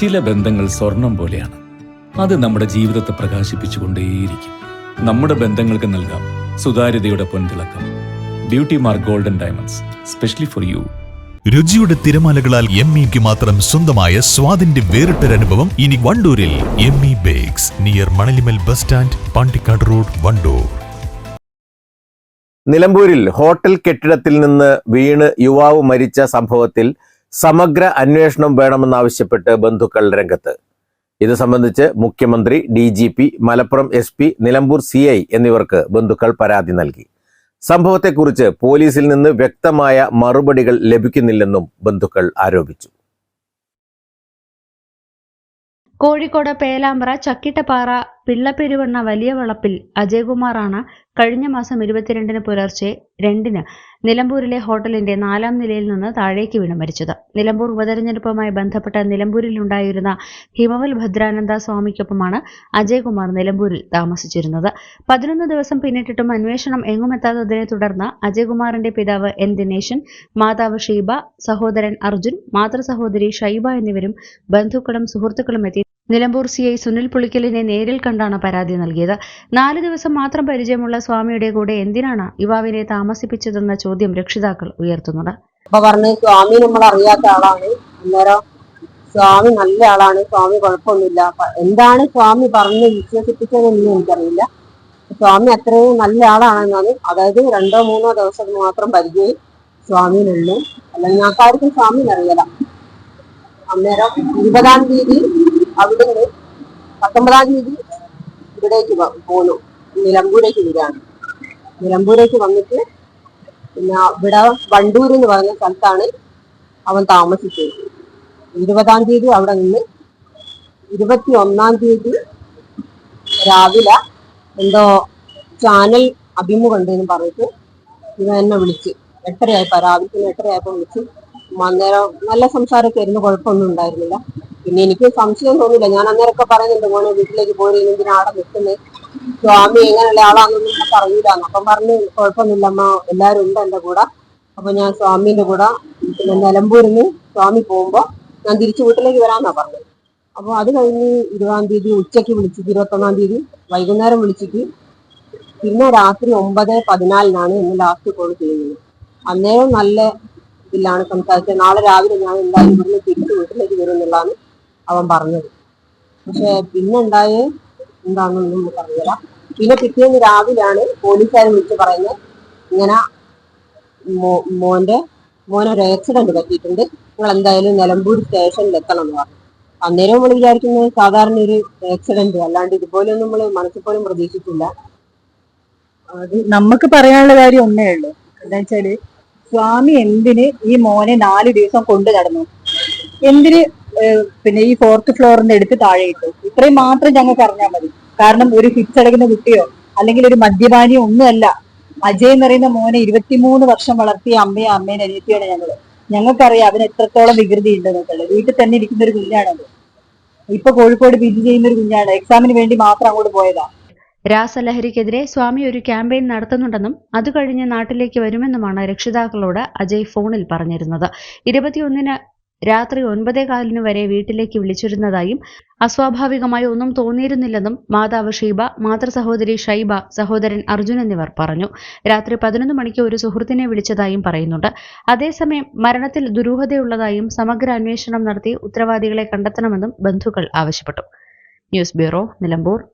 ചില ബന്ധങ്ങൾ സ്വർണം പോലെയാണ്. അത് നമ്മുടെ ജീവിതത്തെ പ്രകാശിപ്പിച്ചുകൊണ്ടേയിരിക്കും. നമ്മുടെ ബന്ധങ്ങൾക്ക് നൽകാം സുതാര്യതയുടെ പൊൻതിളക്കം. Beauty mark golden diamonds specially for you രുചിയുടെ തിരമാലകളാൽ എം ഇക്ക് മാത്രം സ്വന്തമായ സ്വാദിന്റെ വേറിട്ടൊരനുഭവം ഇനി വണ്ടൂരിൽ M E bakes near Manalimal bus stand Pandikkad road Wandoor. നിലമ്പൂരിൽ ഹോട്ടൽ കെട്ടിടത്തിൽ നിന്ന് വീണ് യുവാവ് മരിച്ച സംഭവത്തിൽ സമഗ്ര അന്വേഷണം വേണമെന്നാവശ്യപ്പെട്ട് ബന്ധുക്കൾ രംഗത്ത്. ഇത് സംബന്ധിച്ച് മുഖ്യമന്ത്രി D G P Malappuram S P Nilambur C I എന്നിവർക്ക് ബന്ധുക്കൾ പരാതി നൽകി. സംഭവത്തെക്കുറിച്ച് പോലീസിൽ നിന്ന് വ്യക്തമായ മറുപടികൾ ലഭിക്കുന്നില്ലെന്നും ബന്ധുക്കൾ ആരോപിച്ചു. കോഴിക്കോട് പേലാമ്പ്ര ചക്കിട്ടപ്പാറ പിള്ളപ്പെരുവണ്ണ വലിയ വളപ്പിൽ അജയകുമാറാണ് കഴിഞ്ഞ മാസം ഇരുപത്തിരണ്ടിന് പുലർച്ചെ രണ്ടിന് നിലമ്പൂരിലെ ഹോട്ടലിന്റെ നാലാം നിലയിൽ നിന്ന് താഴേക്ക് വീണ് മരിച്ചത്. നിലമ്പൂർ ഉപതെരഞ്ഞെടുപ്പുമായി ബന്ധപ്പെട്ട നിലമ്പൂരിലുണ്ടായിരുന്ന ഹിമവൽ ഭദ്രാനന്ദ സ്വാമിക്കൊപ്പമാണ് അജയകുമാർ നിലമ്പൂരിൽ താമസിച്ചിരുന്നത്. പതിനൊന്ന് ദിവസം പിന്നിട്ടിട്ടും അന്വേഷണം എങ്ങുമെത്താത്തതിനെ തുടർന്ന് അജയകുമാറിന്റെ പിതാവ് എൻ ദിനേശൻ മാതാവ് ഷീബ സഹോദരൻ അർജുൻ മാതൃസഹോദരി ഷൈബ എന്നിവരും ബന്ധുക്കളും സുഹൃത്തുക്കളും എത്തി നിലമ്പൂർ സി ഐ സുനിൽ പുളിക്കലിനെ നേരിൽ കണ്ടാണ് പരാതി നൽകിയത്. നാല് ദിവസം മാത്രം പരിചയമുള്ള സ്വാമിയുടെ കൂടെ എന്തിനാണ് യുവാവിനെ താമസിപ്പിച്ചതെന്ന ചോദ്യം രക്ഷിതാക്കൾ ഉയർത്തുന്നത്. അപ്പൊ പറഞ്ഞു സ്വാമി നമ്മൾ അറിയാത്ത ആളാണ്. അന്നേരം സ്വാമി നല്ല ആളാണ്. സ്വാമി കുഴപ്പമൊന്നുമില്ല. എന്താണ് സ്വാമി പറഞ്ഞ് വിശ്വസിപ്പിച്ചതെന്ന് എനിക്കറിയില്ല. സ്വാമി അത്രയും നല്ല ആളാണെന്നാണ്. അതായത് രണ്ടോ മൂന്നോ ദിവസം മാത്രം പരിചയം സ്വാമിനുള്ളൂ അല്ല ഞങ്ങൾക്കാർക്കും സ്വാമിനെ അറിയല അന്നേരം ഇരുപതാം തീയതി അവിടുന്ന് പത്തൊമ്പതാം തീയതി ഇവിടേക്ക് പോന്നു. നിലമ്പൂരേക്ക് വരികയാണ്. നിലമ്പൂരേക്ക് വന്നിട്ട് പിന്നെ ഇവിടെ വണ്ടൂർ എന്ന് പറയുന്ന സ്ഥലത്താണ് അവൻ താമസിച്ചത്. ഇരുപതാം തീയതി അവിടെ നിന്ന് ഇരുപത്തി ഒന്നാം തീയതി രാവിലെ എന്തോ ചാനൽ അഭിമുഖമുണ്ട് എന്ന് പറഞ്ഞിട്ട് ഇവ എന്നെ വിളിച്ച് എട്ടരയായപ്പോ രാവിലെ എട്ടരയായപ്പോ വിളിച്ച് അന്നേരം നല്ല സംസാരമൊക്കെ ആയിരുന്നു കുഴപ്പമൊന്നും ഉണ്ടായിരുന്നില്ല. പിന്നെ എനിക്ക് സംശയം തോന്നില്ല ഞാൻ അന്നേരമൊക്കെ പറയുന്നുണ്ട് മോനെ വീട്ടിലേക്ക് പോയി എന്തിനാ അവിടെ നിൽക്കുന്നത് സ്വാമി എങ്ങനെയുള്ള ആളാണെന്നൊന്നും പറയൂല അപ്പം പറഞ്ഞ് കുഴപ്പമൊന്നുമില്ല അമ്മ എല്ലാവരും ഉണ്ട് എന്റെ കൂടെ. അപ്പൊ ഞാൻ സ്വാമിന്റെ കൂടെ പിന്നെ നിലമ്പൂരിൽ നിന്ന് സ്വാമി പോകുമ്പോ ഞാൻ തിരിച്ചു വീട്ടിലേക്ക് വരാന്നാ പറഞ്ഞത്. അപ്പൊ അത് കഴിഞ്ഞ് ഇരുപതാം തീയതി ഉച്ചയ്ക്ക് വിളിച്ചിട്ട് ഇരുപത്തൊന്നാം തീയതി വൈകുന്നേരം വിളിച്ചിട്ട് പിന്നെ രാത്രി ഒമ്പത് പതിനാലിനാണ് ഇന്ന് ലാസ്റ്റ് കോൾ ചെയ്യുന്നത്. അന്നേരം നല്ല ഇതിലാണ് സംസാരിച്ചത്. നാളെ രാവിലെ ഞാൻ എന്തായാലും ഇവിടുന്ന് തിരിച്ചു വീട്ടിലേക്ക് വരും എന്നുള്ളതാണ് അവൻ പറഞ്ഞത്. പക്ഷെ പിന്നെ എന്താണെന്നൊന്നും നമുക്ക് അറിയില്ല. പിന്നെ പിറ്റേന്ന് രാവിലെയാണ് പോലീസുകാർ വിളിച്ച് പറയുന്നത് ഇങ്ങനെ മോന്റെ മോനൊരു ആക്സിഡന്റ് പറ്റിയിട്ടുണ്ട്. നിങ്ങൾ എന്തായാലും നിലമ്പൂർ സ്റ്റേഷനിൽ എത്തണം എന്ന് പറഞ്ഞു. അന്നേരം നമ്മൾ വിചാരിക്കുന്നത് സാധാരണ ഒരു ആക്സിഡന്റ് അല്ലാണ്ട് ഇതുപോലെയൊന്നും നമ്മൾ മനസ്സിൽ പോലും പ്രതീക്ഷിച്ചില്ല അത് നമുക്ക് പറയാനുള്ള കാര്യം ഒന്നേ ഉള്ളൂ. എന്താ വെച്ചാൽ സ്വാമി എന്തിന് ഈ മോനെ നാല് ദിവസം കൊണ്ടു നടന്നു? എന്തിന് പിന്നെ ഈ ഫോർത്ത് ഫ്ലോറിന്റെ അടുത്ത് താഴെ ഇട്ടു ഇത്രയും മാത്രം ഞങ്ങൾക്ക് അറിഞ്ഞാൽ മതി. കാരണം ഒരു ഹിറ്റ്സ് കുട്ടിയോ അല്ലെങ്കിൽ ഒരു മദ്യപാനിയോ ഒന്നുമല്ല. അജയ് എന്ന് പറയുന്ന മോനെ ഇരുപത്തിമൂന്ന് വർഷം വളർത്തിയ അമ്മയും അമ്മയും അനിയത്തിയാണ് ഞങ്ങൾ. ഞങ്ങൾക്കറിയാം അവന് എത്രത്തോളം വികൃതി ഉണ്ട് വീട്ടിൽ തന്നെ ഇരിക്കുന്ന ഒരു കുഞ്ഞാണത് ഇപ്പൊ കോഴിക്കോട് പി ജി ചെയ്യുന്ന ഒരു കുഞ്ഞാണ്. എക്സാമിന് വേണ്ടി മാത്രം അങ്ങോട്ട് പോയതാ. രാസലഹരിക്കെതിരെ സ്വാമി ഒരു ക്യാമ്പയിൻ നടത്തുന്നുണ്ടെന്നും അത് കഴിഞ്ഞ് നാട്ടിലേക്ക് വരുമെന്നുമാണ് രക്ഷിതാക്കളോട് അജയ് ഫോണിൽ പറഞ്ഞിരുന്നത്. ഇരുപത്തിയൊന്നിന് രാത്രി ഒൻപതേ കാലിന് വരെ വീട്ടിലേക്ക് വിളിച്ചിരുന്നതായും അസ്വാഭാവികമായി ഒന്നും തോന്നിയിരുന്നില്ലെന്നും മാതാവ് ഷീബ മാതൃസഹോദരി ഷൈബ സഹോദരൻ അർജുൻ എന്നിവർ പറഞ്ഞു. രാത്രി പതിനൊന്ന് മണിക്ക് ഒരു സുഹൃത്തിനെ വിളിച്ചതായും പറയുന്നുണ്ട്. അതേസമയം മരണത്തിൽ ദുരൂഹതയുള്ളതായും സമഗ്ര അന്വേഷണം നടത്തി ഉത്തരവാദികളെ കണ്ടെത്തണമെന്നും ബന്ധുക്കൾ ആവശ്യപ്പെട്ടു. News bureau Nilambur.